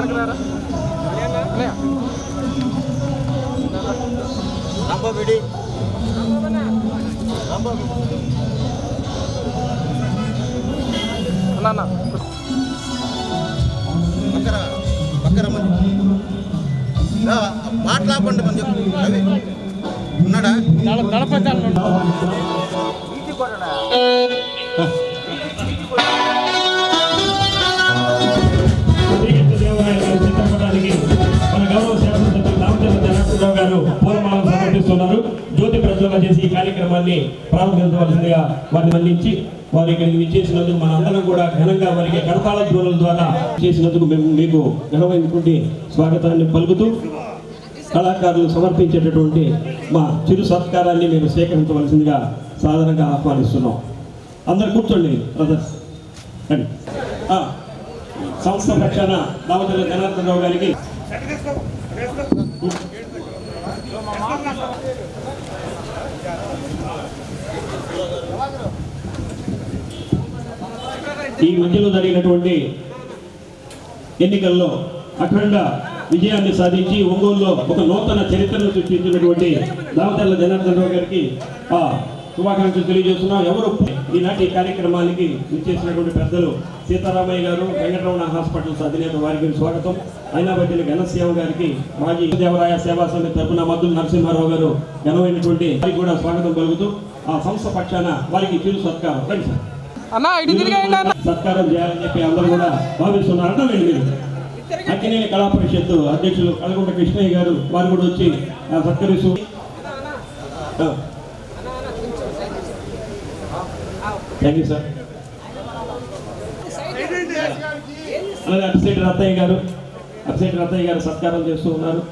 వెనకరారా రంపబిడి అన్న అన్న పక్కన పక్కన మంది మాట్లాడకుండా మంది రవి ఉన్నాడా? శ్రీకృష్ణ పూలమాలను జ్యోతి ప్రజలుగా చేసి ఈ కార్యక్రమాన్ని ప్రారంభించవలసిందిగా వారిని మన్నించి వారు ఇక్కడికి విచ్చేసినందుకు మన అందరం కూడా ఘనంగా వారికి కడతాళ ధ్వనుల ద్వారా చేసినందుకు మేము మీకు ఘనమైనటువంటి స్వాగతాన్ని పలుకుతూ కళాకారులు సమర్పించేటటువంటి మా చిరు సత్కారాన్ని మేము సేకరించవలసిందిగా సాధారణంగా ఆహ్వానిస్తున్నాం. అందరు కూర్చోండి బ్రదర్స్ రండి. సంస్థ పక్షాన దావతల జనార్దన్ రావు గారికి. ఈ మధ్యలో జరిగినటువంటి ఎన్నికల్లో అఖండ విజయాన్ని సాధించి ఒంగోలులో ఒక నూతన చరిత్రను సృష్టించినటువంటి దామచర్ల జనార్దన్ రావు గారికి ఆ శుభాకాంక్షలు తెలియజేస్తున్నాం. ఎవరు ఈనాటి కార్యక్రమానికి విచ్చేసినటువంటి పెద్దలు సీతారామయ్య గారు వెంకటరమణ హాస్పిటల్స్ అధినేత వారికి స్వాగతం. అయినాబట్టిన ఘనశ్యామ గారికి మాజీ దేవరాయ సేవా సమితి తరపున మద్దుల నరసింహారావు గారు ఘనమైనటువంటి వారికి కూడా స్వాగతం పలుకుతూ ఆ సంస్థ పక్షాన వారికి చిరు సత్కారం. సత్కారం చేయాలని చెప్పి అందరూ కూడా భావిస్తున్నారు. అర్థమైంది మీరు. అక్కినేని కళా పరిషత్తు అధ్యక్షులు కలగుంట కృష్ణయ్య గారు వారు కూడా వచ్చి సత్కరిస్తూ థ్యాంక్ యూ సార్ అలాగే అటు రత్తయ్య గారు అటు రత్తయ్య గారు సత్కారం చేస్తూ ఉన్నారు.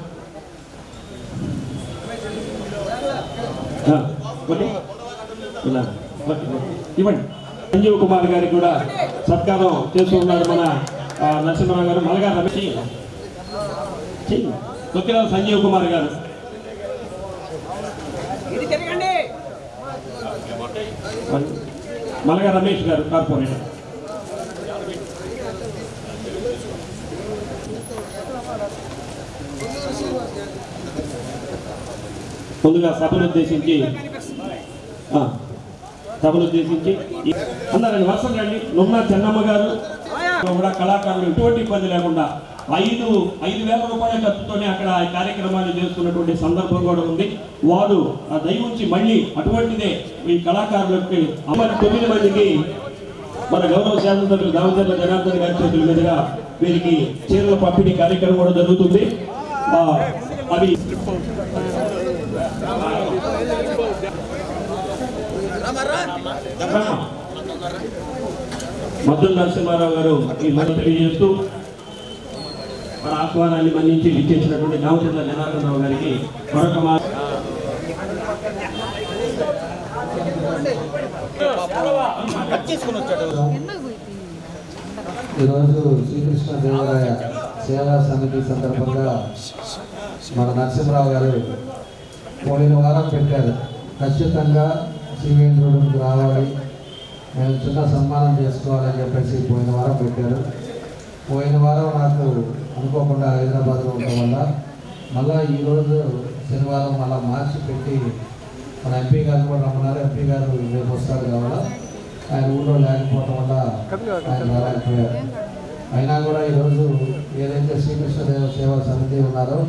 ఇవ్వండి. సంజీవ్ కుమార్ గారికి కూడా సత్కారం చేస్తూ ఉన్నారు మన నరసింహరావు గారు. మలగా రమేష్. తొక్కిరాల సంజీవ్ కుమార్ గారు. మలగా రమేష్ గారు కార్పొరేటర్. ముందుగా సభను ఉద్దేశించి ఆ, సభను ఉద్దేశించి అందరూ వర్షం రండి. నున్న చెన్నమ్మ గారు కూడా కళాకారులు ఎటువంటి ఇబ్బంది లేకుండా ఐదు ఐదు వేల రూపాయల ఖర్చుతోనే అక్కడ ఈ కార్యక్రమాన్ని చేస్తున్నటువంటి సందర్భం కూడా ఉంది. వారు ఆ దయ ఉంచి మళ్ళీ అటువంటిదే ఈ కళాకారులకి అమలు తొమ్మిది మందికి మన గౌరవ శాసనసభ్యులు దామచర్ల జనార్దన్ గారి చేతుల మీదుగా వీరికి చీరల పంపిణీ కార్యక్రమం కూడా జరుగుతుంది. అవి మద్దుల నరసింహారావు గారు ఈ మాట తెలియజేస్తూ మన ఆహ్వానాన్ని మన్నించి ఇచ్చేసినటువంటి దామచంద్ర జనార్దన్ రావు గారికి మరొక మా ఈరోజు శ్రీకృష్ణ దేవరాయ సేవా సమితి సందర్భంగా మన నరసింహరావు గారు పోయిన వారం పెట్టారు. ఖచ్చితంగా శివేంద్రుడికి రావాలి. మేము చిన్న సన్మానం చేసుకోవాలని చెప్పేసి పోయిన వారం పెట్టారు. పోయిన వారం నాకు అనుకోకుండా హైదరాబాద్లో ఉండడం వల్ల మళ్ళా ఈరోజు శనివారం మళ్ళా మార్చి పెట్టి మన ఎంపీ గారు కూడా రమ్మన్నారు. ఎంపీ గారు రేపు వస్తారు కావాలా? ఆయన ఊళ్ళో లేకపోవటం వల్ల ఆయన రాలేకపోయారు. అయినా కూడా ఈరోజు ఏదైతే శ్రీకృష్ణదేవ సేవా సమితి ఉన్నారో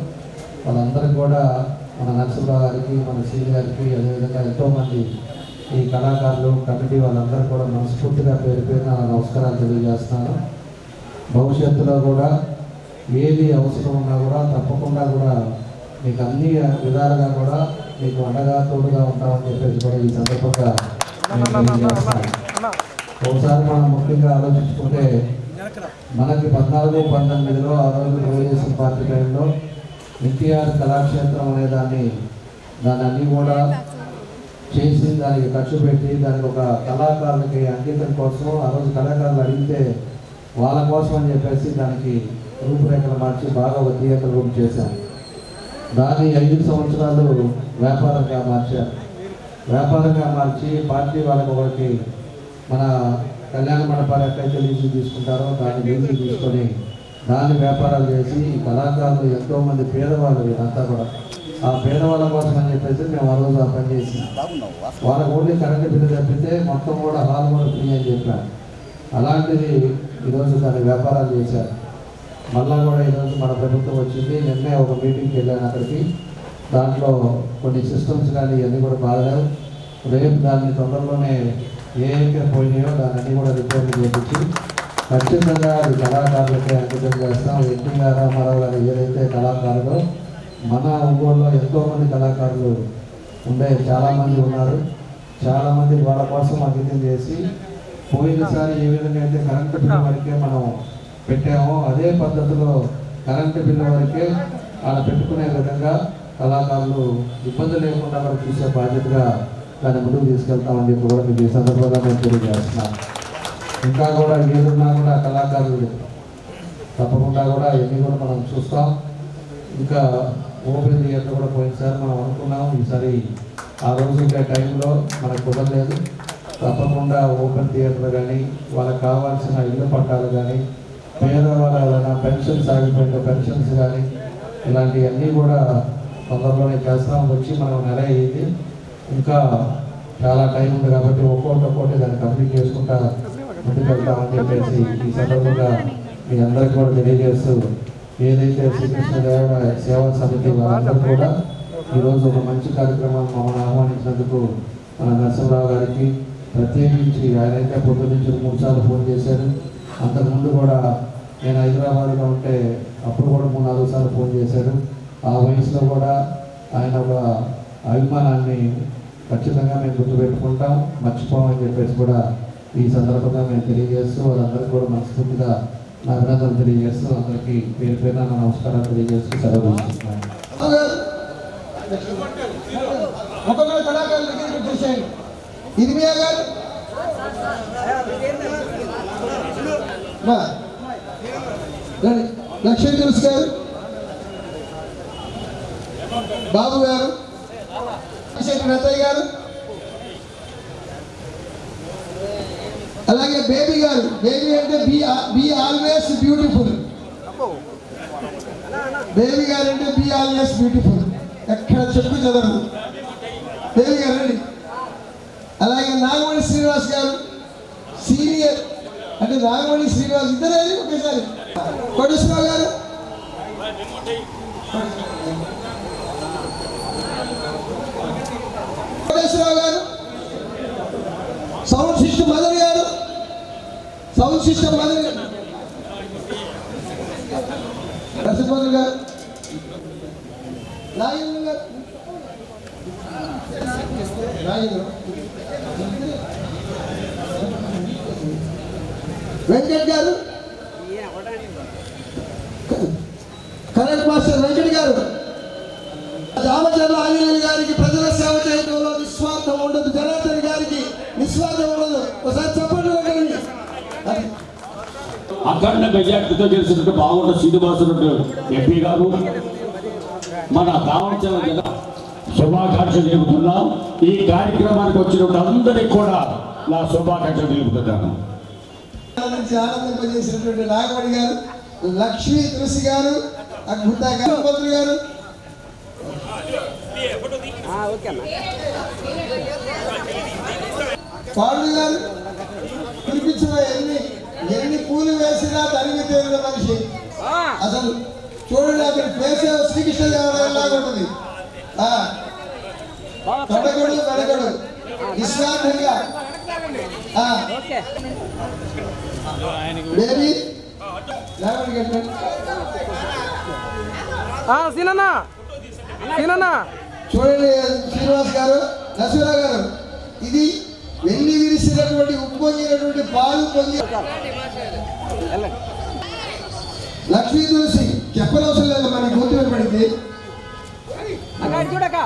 వాళ్ళందరికీ కూడా మన నరసింహరావు గారికి మన శ్రీ గారికి అదేవిధంగా ఎంతోమంది ఈ కళాకారులు కమిటీ వాళ్ళందరూ కూడా మనస్ఫూర్తిగా పేరు పేరున నా నమస్కారాలు తెలియజేస్తున్నాను. భవిష్యత్తులో కూడా ఏది అవసరం ఉన్నా కూడా తప్పకుండా కూడా మీకు అన్ని విధాలుగా కూడా మీకు అండగా తోడుగా ఉంటామని చెప్పేసి కూడా ఈ సందర్భంగా ఒకసారి మనం ముఖ్యంగా ఆలోచించుకుంటే మనకి పద్నాలుగు పంతొమ్మిదిలో ఆ రోజు తెలుగుదేశం పార్టీ టైంలో ఎన్టీఆర్ కళాక్షేత్రం అనే దాన్ని దాన్ని అన్నీ కూడా చేసి దానికి ఖర్చు పెట్టి దానికి ఒక కళాకారులకి అంకితం కోసం ఆ రోజు కళాకారులు అడిగితే వాళ్ళ కోసం అని చెప్పేసి దానికి రూపురేఖలు మార్చి బాగా ఒక థియేటర్ రూమ్ చేశాను దాన్ని ఐదు సంవత్సరాలు వ్యాపారంగా మార్చారు. వ్యాపారంగా మార్చి పార్టీ వాళ్ళకి ఒకరికి మన కళ్యాణ మండపాలు ఎక్కడైతే లీజు తీసుకుంటారో దాన్ని లీజు తీసుకొని దాన్ని వ్యాపారాలు చేసి ఈ కళాకారులు ఎంతోమంది పేదవాళ్ళు వీళ్ళంతా కూడా. ఆ పేదవాళ్ళ కోసం అని చెప్పేసి మేము ఆ రోజు ఆ పని చేసి వాళ్ళకు ఓన్లీ కరెంటు బిల్లు తప్పితే మొత్తం కూడా హాల్ కూడా ఫ్రీ అని చెప్పాను అలాంటిది ఈరోజు దాని వ్యాపారాలు చేశారు. మళ్ళా కూడా ఈరోజు మన ప్రభుత్వం వచ్చింది. నిన్నే ఒక మీటింగ్కి వెళ్ళాను అక్కడికి. దాంట్లో కొన్ని సిస్టమ్స్ కానీ ఇవన్నీ కూడా బాగలేవు. రేపు దాన్ని తొందరలోనే ఏ అయితే పోయినాయో దాన్ని అన్నీ కూడా రిపోర్ట్ చేయించి ఖచ్చితంగా అది కళాకారులకే అంకితం చేస్తాం. ఎన్టీ రామారావు గారు ఏదైతే కళాకారులు మన ఒంగోలులో ఎంతోమంది కళాకారులు ఉండే చాలామంది ఉన్నారు. చాలామంది వాళ్ళ కోసం అంకితం చేసి పోయినసారి ఏ విధంగా అయితే కరెంటు బిల్లు వరకే మనం పెట్టామో అదే పద్ధతిలో కరెంటు బిల్లు వరకే అలా పెట్టుకునే విధంగా కళాకారులు ఇబ్బంది లేకుండా మనం చూసే బాధ్యతగా దాన్ని ముందుకు తీసుకెళ్తామని చెప్పి కూడా మీకు ఈ సందర్భంగా నేను తెలియజేస్తున్నాను. ఇంకా కూడా ఏదున్నా కూడా కళాకారులు తప్పకుండా కూడా ఇవన్నీ కూడా మనం చూస్తాం. ఇంకా ఓపెన్ థియేటర్ కూడా పోయినసారి మనం అనుకున్నాం ఈసారి ఆ రోజు ఇంకా టైంలో మనకు కుదరలేదు. తప్పకుండా ఓపెన్ థియేటర్ కానీ వాళ్ళకి కావాల్సిన ఇల్లు పట్టాలు కానీ పేదవాళ్ళ పెన్షన్స్ ఆగిపోయిన పెన్షన్స్ కానీ ఇలాంటివన్నీ కూడా తొందరలోనే చేస్తాం వచ్చి మనం నెల అయ్యింది ఇంకా చాలా టైం ఉంది కాబట్టి ఒక్కొక్కటి ఒక్కొక్కటి దాన్ని కంప్లీట్ చేసుకుంటా ముందుకు వెళ్తామని చెప్పేసి ఈ సందర్భంగా మీ అందరికీ కూడా తెలియజేస్తూ ఏదైతే శ్రీకృష్ణదేవరాయ సేవా సమితి వాళ్ళందరూ కూడా ఈరోజు ఒక మంచి కార్యక్రమాన్ని మమ్మల్ని ఆహ్వానించినందుకు మన నరసింహరావు గారికి ప్రత్యేకించి ఆయనైతే పొద్దు నుంచి మూడు సార్లు ఫోన్ చేశారు. అంతకుముందు కూడా నేను హైదరాబాద్లో ఉంటే అప్పుడు కూడా మూడు నాలుగు సార్లు ఫోన్ చేశారు. ఆ వయసులో కూడా ఆయన ఒక అభిమానాన్ని ఖచ్చితంగా మేము గుర్తుపెట్టుకుంటాం మర్చిపోమని చెప్పేసి కూడా ఈ సందర్భంగా మేము తెలియజేస్తూ వాళ్ళందరికీ కూడా మనస్ఫూర్తిగా నా అభినందనలు తెలియజేస్తూ అందరికీ పేరు పేరున నా నమస్కారాలు తెలియజేస్తూ సెలవు తీసుకుంటున్నాను. ఒక్కొక్కరు ఇది మీ గారు లక్ష్మీ తులసి గారు బాబు గారు. శెట్టి రతయ్య గారు. అలాగే బేబీ గారు. బేబీ అంటే B B always beautiful. Baby గారు అంటే బి ఆల్వేస్ బ్యూటిఫుల్. ఎక్కడ చెప్పు చదవదు బేబీ గారు అండి అలాగే నాగమణి శ్రీనివాస్ గారు సీనియర్. అంటే నాగమణి శ్రీనివాస్ ఇద్దరే ఒకేసారి. కోటేశ్వరరావు గారు? కోటేశ్వరరావు గారు? సౌండ్ సిస్టమ్ మదర్ గారు? సౌండ్ సిస్టమ్ మదర్ గారు? నరసింహరావు గారు? నాగేంద్ర గారు? నాగేంద్ర? వెంకట్ గారు? కరెంట్ మాస్టర్ వెంకట్ గారు రామచంద్ర ఆంజనేయులు గారికి ప్రజల సేవ చేయడంలో నిస్వార్థం ఉండదు. జనార్దన్ గారికి నిస్వార్థం ఉండదు. ఒకసారి చెప్పండి వెంకటని అఖండ మెజార్టీతో గెలిచినట్టు బాగుండ శ్రీనివాసుడు ఎంపీ గారు మన రామచంద్ర జిల్లా శుభాకాంక్షలు తెలుపుతున్నాం ఈ కార్యక్రమానికి వచ్చినప్పుడు అందరికీ కూడా నా శుభాకాంక్షలు తెలుపుతున్నాను. నుంచి ఆనందింపజేసినటువంటి నాగమణి గారు లక్ష్మీ తులసి గారు అద్భుత మంత్రి గారు. పాండు గారు కురిపించిన ఎన్ని ఎన్ని పూలు వేసినా తరిగి తీరిన మనిషి. అసలు చూడండి అతని ఫేస్ శ్రీకృష్ణ దేవరాయలాగా ఉంటుంది. ఆ, తొడగడు వెనకడు సీనన్నా. సీనన్నా. చూడండి శ్రీనివాస్ గారు నరసింహరావు గారు ఇది వెండి విరిసినటువంటి ఉప్పొంగినటువంటి పాలు పొంగి లక్ష్మీ తులసి చెప్పనవసరం లేదు మనకి గుర్తు పడింది అక్కడ చూడక.